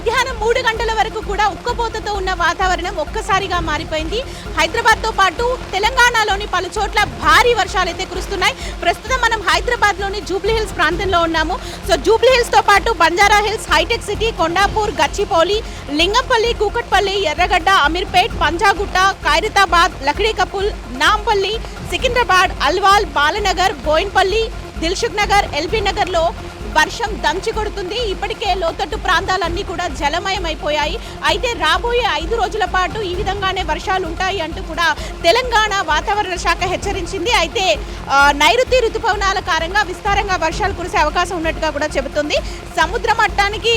మధ్యాహ్నం మూడు గంటల వరకు కూడా ఉక్కపోతతో ఉన్న వాతావరణం ఒక్కసారిగా మారిపోయింది. హైదరాబాద్తో పాటు తెలంగాణలోని పలు చోట్ల భారీ వర్షాలు అయితే కురుస్తున్నాయి. ప్రస్తుతం మనం హైదరాబాద్లోని జూబ్లీ హిల్స్ ప్రాంతంలో ఉన్నాము. సో జూబ్లీ హిల్స్తో పాటు బంజారా హిల్స్ హైటెక్ city Kondapur Gachibowli Lingampally Kukatpally Erragadda Ameerpet Panjagutta Khairatabad Lakdikapul Nampally Secunderabad Alwal Balanagar Bowenpally Dilsukhnagar LB నగర్లో వర్షం దంచి కొడుతుంది. ఇప్పటికే లోతట్టు ప్రాంతాలన్నీ కూడా జలమయం అయిపోయాయి అయితే రాబోయే ఐదు రోజుల పాటు ఈ విధంగానే వర్షాలు ఉంటాయి అంటూ కూడా తెలంగాణ వాతావరణ శాఖ హెచ్చరించింది. అయితే నైరుతి ఋతుపవనాల కారణంగా విస్తారంగా వర్షాలు కురిసే అవకాశం ఉన్నట్టుగా కూడా చెబుతుంది. సముద్ర మట్టానికి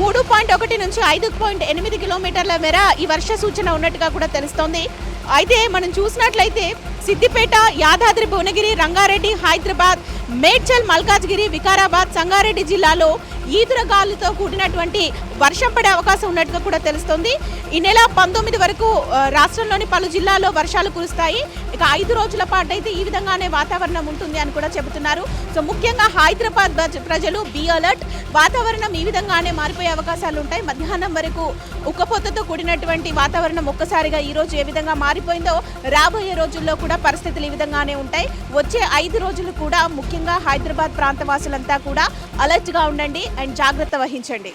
మూడు పాయింట్ ఒకటి నుంచి ఐదు పాయింట్ ఎనిమిది కిలోమీటర్ల మేర ఈ వర్ష సూచన ఉన్నట్టుగా కూడా తెలుస్తోంది. అయితే మనం చూసినట్లయితే సిద్దిపేట యాదాద్రి భువనగిరి రంగారెడ్డి హైదరాబాద్ మేడ్చల్ మల్కాజ్గిరి వికారాబాద్ సంగారెడ్డి జిల్లాలో ఈదురగాలులతో కూడినటువంటి వర్షం పడే అవకాశం ఉన్నట్టుగా కూడా తెలుస్తుంది. ఈ నెల పంతొమ్మిది వరకు రాష్ట్రంలోని పలు జిల్లాల్లో వర్షాలు కురుస్తాయి. ఇక ఐదు రోజుల పాటు అయితే ఈ విధంగానే వాతావరణం ఉంటుంది అని కూడా చెబుతున్నారు. సో ముఖ్యంగా హైదరాబాద్ ప్రజలు బీ అలర్ట్. వాతావరణం ఈ విధంగానే మారిపోయే అవకాశాలు ఉంటాయి. మధ్యాహ్నం వరకు ఉక్కపోతతో కూడినటువంటి వాతావరణం ఒక్కసారిగా ఈరోజు ఏ విధంగా మారిపోయిందో రాబోయే రోజుల్లో కూడా పరిస్థితులు ఈ విధంగానే ఉంటాయి. వచ్చే ఐదు రోజులు కూడా ముఖ్యంగా హైదరాబాద్ ప్రాంత వాసులంతా కూడా అలర్ట్గా ఉండండి. అండ్ జాగ్రత్త వహించండి.